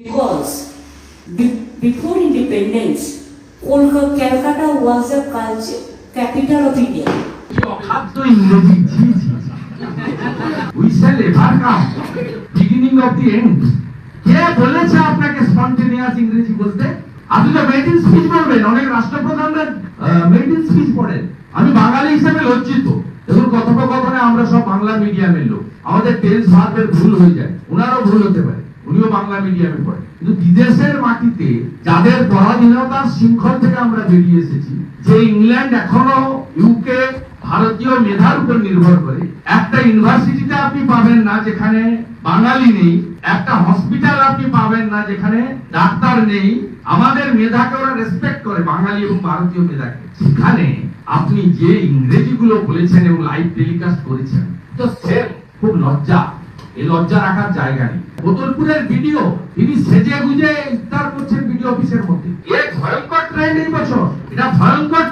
Because be- before independence, Kolkata, was a culture capital of India. We shall ever come beginning of the end কে বলেছে আপনাকে spontaneous ইংরেজি বলতে? আপনি তো made in speech বলবেন অনেক রাষ্ট্রপ্রধানরা মেড ইন স্পিচ পড়েন। আমি বাঙালি হিসেবে লজ্জিত। দেখুন কথোপকথনে আমরা সব বাংলা মিডিয়ামের লোক। আমাদের টেন্স ভার্বের ভুল হয়ে যায়। ওনারও ভুল হতে পারে। উনিও বাংলা মিডিয়ামে পড়ে। কিন্তু বিদেশের মাটিতে যাদের পরাধীনতার শৃঙ্খল থেকে আমরা বেরিয়ে এসেছি, যে ইংল্যান্ড এখনও ইউকে ভারতীয় মেধার উপর নির্ভর করে, একটা ইউনিভার্সিটিতে আপনি পাবেন না যেখানে বাঙালি নেই, একটা হসপিটাল আপনি পাবেন না যেখানে ডাক্তার নেই। আমাদের মেধাকে ওরা রেসপেক্ট করে, বাঙালি এবং ভারতীয় মেধাকে। সেখানে আপনি যে ইংরেজি গুলো বলেছেন এবং লাইভ টেলিকাস্ট করেছেন, তো সেম খুব লজ্জা। এই লজ্জা রাখার জায়গা নেই। বোতলপুরের ভিডিও তিনি সেজে গুজে ইফতার করছেন ভিডিও অফিসের মধ্যে। ভয়ঙ্কর এটা ভয়ঙ্কর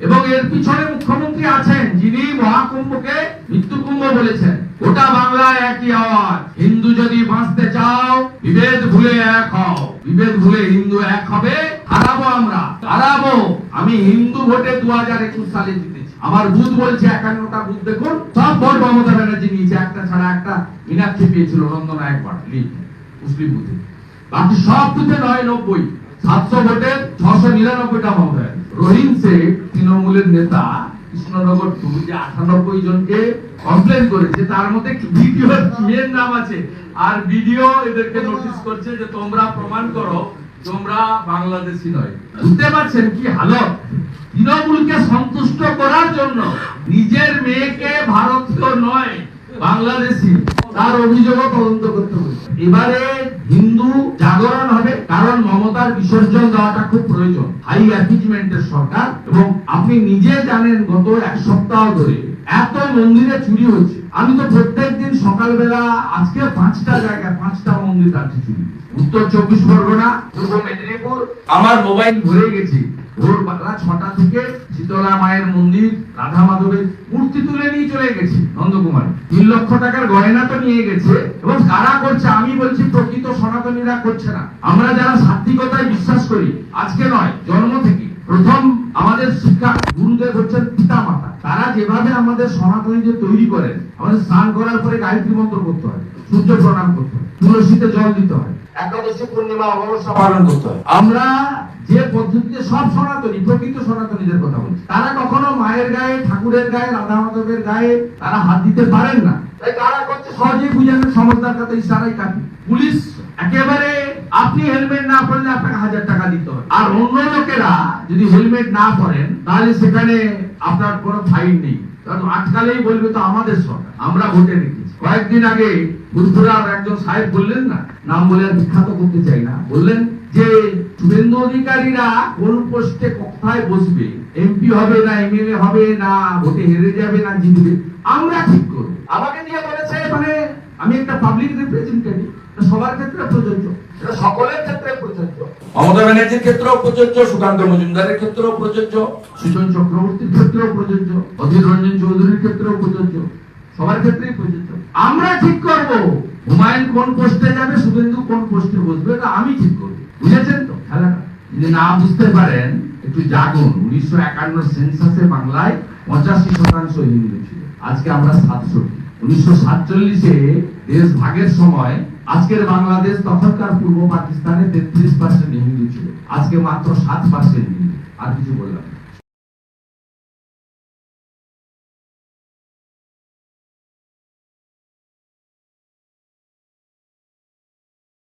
এবং এর পিছনে মুখ্যমন্ত্রী আছেন, যিনি মহাকুম্ভকে মৃত্যু কুম্ভ বলেছেন। গোটা বাংলায় একই আওয়াজ। হিন্দু যদি বাঁচতে চাও, বিভেদ ভুলে এক হও। বিভেদ ভুলে হিন্দু এক হবে, হারাবো আমরা। হারাবো। আমি হিন্দু ভোটে দু হাজার একুশ সালে জিতেছি। আমার বুথ বলছে একান্নটা বুথ দেখুন, সব ভোট মমতা ব্যানার্জি নিয়েছে, একটা ছাড়া একটা মীনাক্ষী পেয়েছিল নন্দনা একবার লিড মুসলিম বুথে। বাকি সব বুথে নয় নব্বই সাতশো ভোটে ছশো নিরানব্বইটা মমতা। রহিম শেখ, তৃণমূলের নেতা, কৃষ্ণনগর টু যে আটানব্বই জনকে কমপ্লেন করেছে, তার মধ্যে ভিডিও, মেয়ের নাম আছে, আর ভিডিও এদেরকে নোটিস করছে যে তোমরা প্রমাণ করো, তোমরা বাংলাদেশি নয়। বুঝতে পারছেন কি হালত? তৃণমূলকে সন্তুষ্ট করার জন্য। নিজের মেয়েকে ভারতীয় নয়, বাংলাদেশি। তার অভিযোগও তদন্ত করতে হবে। এবারে হিন্দু জাগরণ হবে, কারণ মমতার বিসর্জন দেওয়াটা খুব প্রয়োজন। হাই অ্যাপিজমেন্টের সরকার, এবং আপনি নিজে জানেন গত এক সপ্তাহ ধরে এত মন্দিরে চুরি হচ্ছে আমি তো প্রত্যেক দিন সকালবেলা, আজকে পাঁচটা জায়গায় পাঁচটা মন্দির আছে চুরি উত্তর চব্বিশ পরগনা, পূর্ব মেদিনীপুর, আমার মোবাইল ভরে গেছি। ভোর বেলা ছটা থেকে শীতলা মায়ের মন্দির, রাধা মাধবের মূর্তি তুলে নিয়ে চলে গেছে নন্দকুমার। তিন লক্ষ টাকার গয়না তো নিয়ে গেছে এবং কারা করছে আমি বলছি, প্রকৃত সনাতনীরা করছে না। আমরা যারা সাত্বিকতায় বিশ্বাস করি, আজকে নয়, জন্ম থেকে। প্রথম আমাদের শিক্ষা গুরুদেব হচ্ছেন পিতা মাতা তারা যেভাবে আমাদের সনাতনীদের তৈরি করেন, আমাদের স্নান করার পরে গায়ত্রী মন্ত্র করতে হয়, সূর্য প্রণাম করতে হয়, তুলসীতে জল দিতে হয়। একাদশী পূর্ণিমা অমাবস্যা পালন করতে হয়। আমরা যে পদ্ধতিতে সব সনাতনী, প্রকৃত সনাতনীদের কথা বলছি। তারা কখনো মায়ের গায়ে, ঠাকুরের গায়ে রাধা মাধবের গায়ে তারা হাত দিতে পারেন না। তাই তারা করছে সহজেই ইশারাই কাটি পুলিশ একেবারে আপনি হেলমেট না পরলে আপনাকে হাজার টাকা দিতে হবে। আর অন্য লোকেরা যদি হেলমেট না পরেন, তাহলে সেখানে আপনার কোনো ফাইন নেই। কারণ আজকালেই বলবে তো আমাদের সরকার, আমরা ভোটে রেখেছি কয়েকদিন আগে ফুরফুরার একজন সাহেব বললেন না নাম বলে বিখ্যাত করতে চাই না বললেন যে শুভেন্দু অধিকারীরা কোন পোস্টে কোথায় বসবে এমপি হবে না এমএলএ হবে না ভোটে হেরে যাবে না জিতবে আমরা ঠিক করব। আমাকে দিয়ে বলেছে মানে আমি একটা পাবলিক রিপ্রেজেন্টেটিভ সবার ক্ষেত্রে প্রযোজ্য এটা সকলের ক্ষেত্রে প্রযোজ্য। মমতা ব্যানার্জির ক্ষেত্রেও প্রযোজ্য সুকান্ত মজুমদারের ক্ষেত্রেও প্রযোজ্য সুজন চক্রবর্তীর ক্ষেত্রেও প্রযোজ্য অধীর রঞ্জন চৌধুরীর ক্ষেত্রেও প্রযোজ্য। সবার ক্ষেত্রেই প্রযোজ্য। আমরা ঠিক করব। হুমায়ুন কোন পোস্টে যাবে, শুভেন্দু কোন পোস্টে বসবে, এটা আমি ঠিক করব। বুঝেছেন তো? খেলাটা। যদি না বুঝতে পারেন, একটু জাগুন। উনিশশো একান্ন সেন্সাসে বাংলায় পঁচাশি শতাংশ হিন্দু ছিল। আজকে আমরা সাতষট্টি। উনিশশো সাতচল্লিশে দেশ ভাগের সময় আজকের বাংলাদেশ তখনকার পূর্ব পাকিস্তানে তেত্রিশ পার্সেন্ট হিন্দু ছিল। আজকে মাত্র সাত পার্সেন্ট হিন্দু। আর কিছু বললাম।